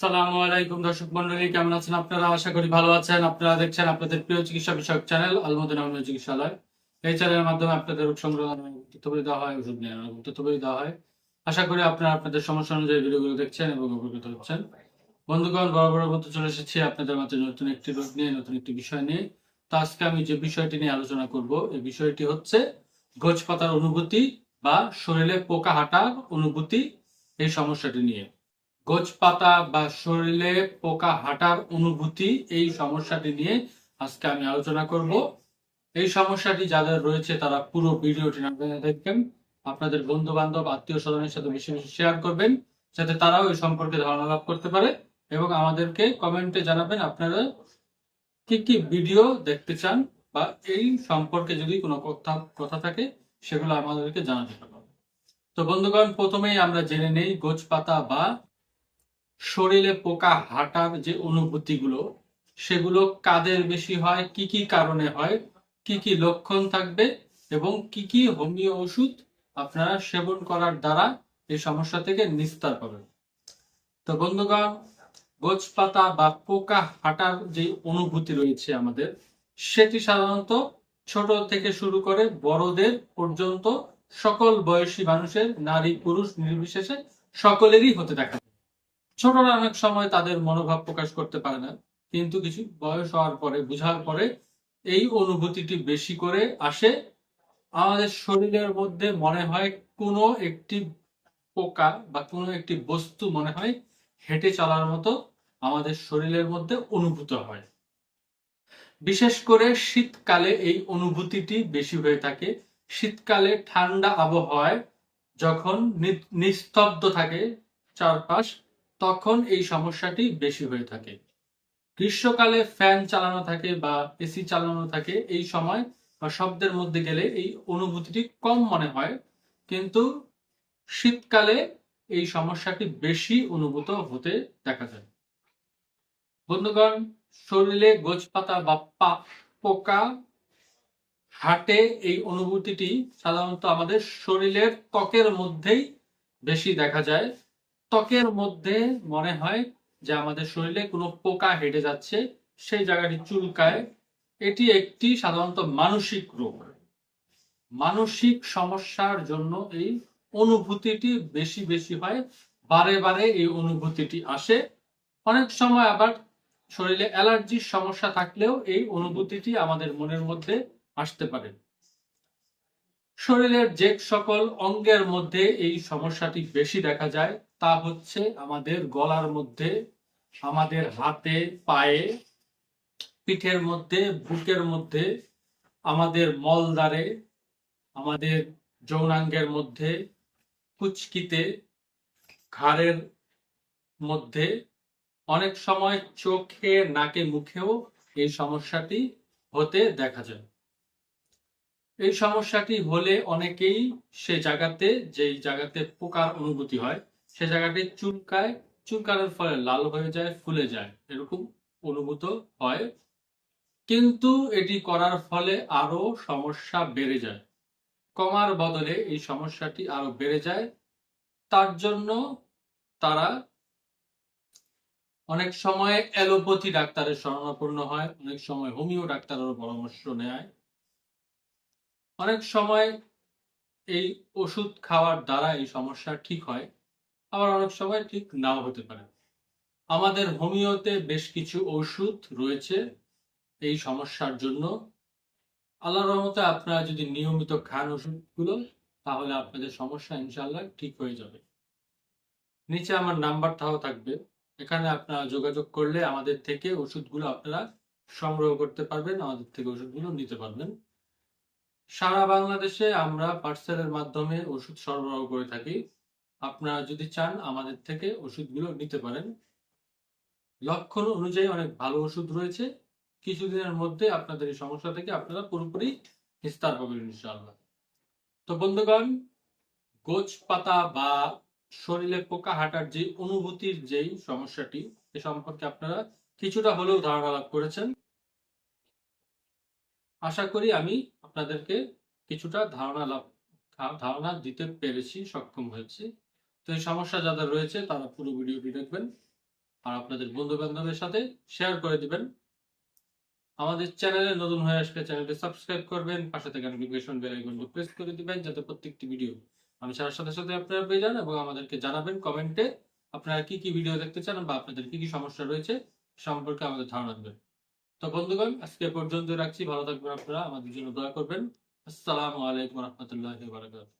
সালামু আলাইকুম দর্শক মন্ডলী, কেমন আছেন আপনারা? আশা করি ভালো আছেন। আপনারা দেখছেন আপনাদের প্রিয় চিকিৎসা বিষয়ক চ্যানেল আলমদিন হোমিও চিকিৎসালয়। এই চ্যানেলের মাধ্যমে আপনাদের রোগ তথ্যবলি দেওয়া হয়, ওষুধ নিয়ে তথ্যবলি দেওয়া হয়। আশা করি আপনারা আপনাদের সমস্যা অনুযায়ী ভিডিওগুলো দেখছেন এবং উপকৃত হচ্ছেন। বন্ধুগণ, বড় বড় মতো চলে এসেছি। আপনাদের মাঝে নতুন একটি রোগ নিয়ে, নতুন একটি বিষয় নিয়ে। তো আজকে আমি যে বিষয়টি নিয়ে আলোচনা করব, এই বিষয়টি হচ্ছে গোছ পাতার অনুভূতি বা শরীরে পোকা হাঁটার অনুভূতি, এই সমস্যাটি নিয়ে। গোছ পাতা বা শরীরে পোকা হাঁটার অনুভূতি এই সমস্যাটি নিয়ে আজকে আমি আলোচনা করব। এই সমস্যাটি যাদের রয়েছে তারা পুরো ভিডিওটি দেখবেন। আপনাদের বন্ধু বান্ধব আত্মীয় স্বজনের সাথে বেশি বেশি শেয়ার করবেন, যাতে তারাও এই সম্পর্কে ধারণা লাভ করতে পারে এবং আমাদেরকে কমেন্টে জানাবেন আপনারা কি কি ভিডিও দেখতে চান বা এই সম্পর্কে যদি কোনো কথা কথা থাকে সেগুলো আমাদেরকে জানাতে পারবেন। তো বন্ধুগণ, প্রথমেই আমরা জেনে নেই গোছ পাতা বা শরীরে পোকা হাঁটার যে অনুভূতিগুলো, সেগুলো কাদের বেশি হয়, কি কি কারণে হয়, কি কি লক্ষণ থাকবে এবং কি কি হোমিও ওষুধ আপনারা সেবন করার দ্বারা এই সমস্যা থেকে নিস্তার পাবেন। তো বন্ধুগণ গোছ পাতা বা পোকা হাঁটার যে অনুভূতি রয়েছে আমাদের, সেটি সাধারণত ছোট থেকে শুরু করে বড়দের পর্যন্ত সকল বয়সী মানুষের, নারী, পুরুষ নির্বিশেষে সকলেরই হতে দেখা ছোটরা অনেক সময় তাদের মনোভাব প্রকাশ করতে পারে না। কিন্তু কিছু বয়স হওয়ার পরে, বুঝার পরে এই অনুভূতিটি বেশি করে আসে। আমাদের শরীরের মধ্যে মনে হয় কোনো একটি পোকা বা কোনো একটি বস্তু মনে হয় হেঁটে চলার মতো আমাদের শরীরের মধ্যে অনুভূত হয়। বিশেষ করে শীতকালে এই অনুভূতিটি বেশি হয়ে থাকে। শীতকালে ঠান্ডা আবহাওয়ায় যখন নিস্তব্ধ থাকে চারপাশ তখন এই সমস্যাটি বেশি হয়ে থাকে। গ্রীষ্মকালে ফ্যান চালানো থাকে বা এসি চালানো থাকে এই সময় বা শব্দের মধ্যে গেলে এই অনুভূতিটি কম মনে হয়। কিন্তু শীতকালে এই সমস্যাটি বেশি অনুভূত হতে দেখা যায়। বন্ধুগণ, শরীরে গোছপাতা বা পোকা হাটে এই অনুভূতিটি সাধারণত আমাদের শরীরের ত্বকের মধ্যেই বেশি দেখা যায়। ত্বকের মধ্যে মনে হয় যে আমাদের শরীরে কোনো পোকা হেঁটে যাচ্ছে, সেই জায়গাটি চুলকায়। এটি একটি সাধারণত মানসিক রোগ। মানসিক সমস্যার জন্য এই অনুভূতিটি বেশি বেশি হয়, বারে বারে এই অনুভূতিটি আসে। অনেক সময় আবার শরীরে অ্যালার্জির সমস্যা থাকলেও এই অনুভূতিটি আমাদের মনের মধ্যে আসতে পারে। শরীরের যে সকল অঙ্গের মধ্যে এই সমস্যাটি বেশি দেখা যায়, তা হচ্ছে আমাদের গলার মধ্যে, আমাদের হাতে, পায়ে, পিঠের মধ্যে, বুকের মধ্যে, আমাদের মলদ্বারে, আমাদের যৌনাঙ্গের মধ্যে, কুচকিতে, ঘাড়ের মধ্যে, অনেক সময় চোখে, নাকে, মুখেও এই সমস্যাটি হতে দেখা যায়। এই সমস্যাটি হলে অনেকেই সে জায়গাতে, যেই জায়গাতে পোকার অনুভূতি হয়, সে জায়গাটি চুলকায়, চুলকানোর ফলে লাল হয়ে যায়, ফুলে যায়, এরকম অনুভূত হয়। কিন্তু এটি করার ফলে আরও সমস্যা বেড়ে যায়। কমার বদলে এই সমস্যাটি আরও বেড়ে যায়। তার জন্য তারা অনেক সময় অ্যালোপ্যাথি ডাক্তারের শরণাপন্ন হয়, অনেক সময় হোমিও ডাক্তারের পরামর্শ নেয়। অনেক সময় এই ওষুধ খাওয়ার দ্বারা এই সমস্যা ঠিক হয়, আবার অনেক সময় ঠিক নাও হতে পারে। আমাদের হোমিওতে বেশ কিছু ওষুধ রয়েছে এই সমস্যার জন্য। আল্লাহ রহমতে আপনারা যদি নিয়মিত খান ওষুধগুলো, তাহলে আপনাদের সমস্যা ইনশাল্লাহ ঠিক হয়ে যাবে। নিচে আমার নাম্বারটাও থাকবে। এখানে আপনারা যোগাযোগ করলে আমাদের থেকে ওষুধগুলো আপনারা সংগ্রহ করতে পারবেন, আমাদের থেকে ওষুধগুলো নিতে পারবেন। সারা বাংলাদেশে আমরা পার্সেলের মাধ্যমে ওষুধ সরবরাহ করে থাকি। আপনারা যদি চান আমাদের থেকে ওষুধগুলো নিতে পারেন। লক্ষণ অনুযায়ী অনেক ভালো ওষুধ রয়েছে। কিছুদিনের মধ্যে আপনাদের এই সমস্যা থেকে আপনারা পুরোপুরি নিস্তার পাবেন ইনশাআল্লাহ। তো বন্ধুগণ, গোছ পাতা বা শরীরে পোকা হাঁটার যে অনুভূতির যেই সমস্যাটি, এ সম্পর্কে আপনারা কিছুটা হলেও ধারণা লাভ করেছেন। আশা করি আমি আপনাদেরকে কিছুটা ধারণা লাভ ধারণা দিতে পেরেছি, সক্ষম হয়েছি। তো এই সমস্যা যাদের রয়েছে, তারা পুরো ভিডিওটি দেখবেন, আর আপনাদের বন্ধু বান্ধবের সাথে শেয়ার করে দিবেন। আমাদের চ্যানেলে নতুন হয়ে আসলে চ্যানেলটি সাবস্ক্রাইব করবেন, পাশে থেকে নোটিফিকেশন বেল আইকনটি প্রেস করে দিবেন, যাতে প্রত্যেকটি ভিডিও আমি ছাড়ার সাথে সাথে আপনারা পেয়ে যান এবং আমাদেরকে জানাবেন কমেন্টে আপনারা কি কি ভিডিও দেখতে চান বা আপনাদের কি কি সমস্যা রয়েছে সম্পর্কে আমাদের ধারণা দেবেন। তো বন্ধুগণ, আজকে পর্যন্ত রাখছি। ভালো থাকবেন আপনারা। আমাদের জন্য দয়া করবেন। আসসালামু আলাইকুম রহমতুল্লাহ বারাকাতুহু।